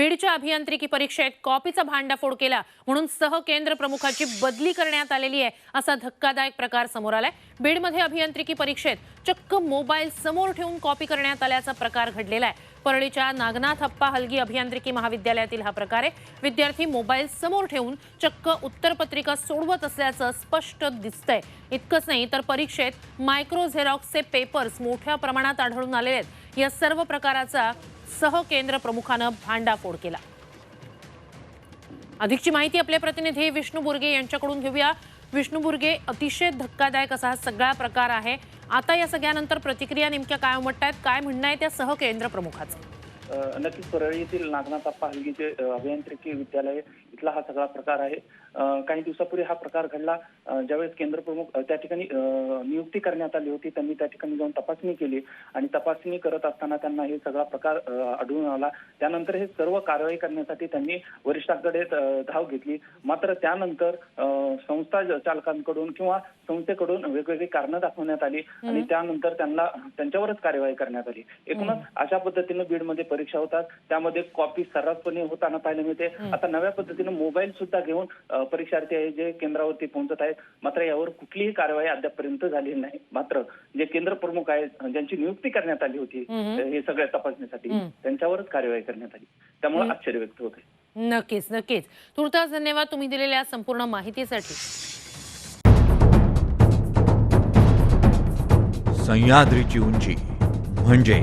बीडच्या अभियांत्रिकी परीक्षेत कॉपीचा भांडाफोड केला म्हणून सह केंद्र प्रमुखाची बदली करण्यात आलेली आहे असा धक्कादायक प्रकार समोर आलाय. बीडमध्ये अभियांत्रिकी परीक्षेत चक्क मोबाईल समोर ठेवून कॉपी करण्यात आल्याचा प्रकार घडलेला आहे. परळीच्या नागनाथ अप्पा हलगी अभियांत्रिकी महाविद्यालयातील हा प्रकार आहे. विद्यार्थी मोबाईल समोर ठेवून चक्क उत्तरपत्रिका सोडवत असल्याचं स्पष्ट दिसतंय. इतकंच नाही तर परीक्षेत मायक्रो झेरॉक्सचे पेपर्स मोठ्या प्रमाणात आढळून आलेले आहेत. या सर्व प्रकाराचा सह केंद्र प्रमुखानं भांडाफोड केला. अधिकची माहिती आपले प्रतिनिधी विष्णू बुर्गे यांच्याकडून घेऊया. विष्णू बुर्गे अतिशय धक्कादायक असा हा सगळा प्रकार आहे. आता या सगळ्यानंतर प्रतिक्रिया नेमक्या काय उमटतायत? काय म्हणणं आहे त्या सह केंद्र प्रमुखाचं नक्कीच परळी येथील नागनाथप्पा हलगीचे अ, अभियांत्रिकी विद्यालय इथला हा सगळा प्रकार आहे. काही दिवसापूर्वी हा प्रकार घडला. ज्यावेळेस केंद्र प्रमुख त्या ठिकाणी नियुक्ती करण्यात आली होती त्यांनी त्या ठिकाणी जाऊन तपासणी केली आणि तपासणी करत असताना त्यांना हे सगळा प्रकार आढळून आला. त्यानंतर हे सर्व कारवाई करण्यासाठी त्यांनी वरिष्ठांकडे धाव घेतली. मात्र त्यानंतर संस्था चालकांकडून किंवा संस्थेकडून वेगवेगळी कारणं दाखवण्यात आली आणि त्यानंतर त्यांना त्यांच्यावरच कार्यवाही करण्यात आली. एकूणच अशा पद्धतीनं बीडमध्ये परीक्षा होतात. त्यामध्ये कॉपी सर्रासपणे होताना पाहायला मिळते. आता नव्या पद्धतीनं मोबाईल सुद्धा घेऊन परीक्षार्थी आहे जे केंद्रावरती पोहोचत आहेत. मात्र यावर कुठलीही कारवाई अद्यापपर्यंत झाली नाही. मात्र जे केंद्र प्रमुख आहेत ज्यांची नियुक्ती करण्यात आली होती हे सगळ्या तपासणीसाठी त्यांच्यावरच कार्यवाही करण्यात आली. त्यामुळे आश्चर्य व्यक्त होत आहे. नक्कीच नक्कीच. तुर्तास धन्यवाद तुम्ही दिलेल्या संपूर्ण माहितीसाठी. सह्याद्रीची उंची म्हणजे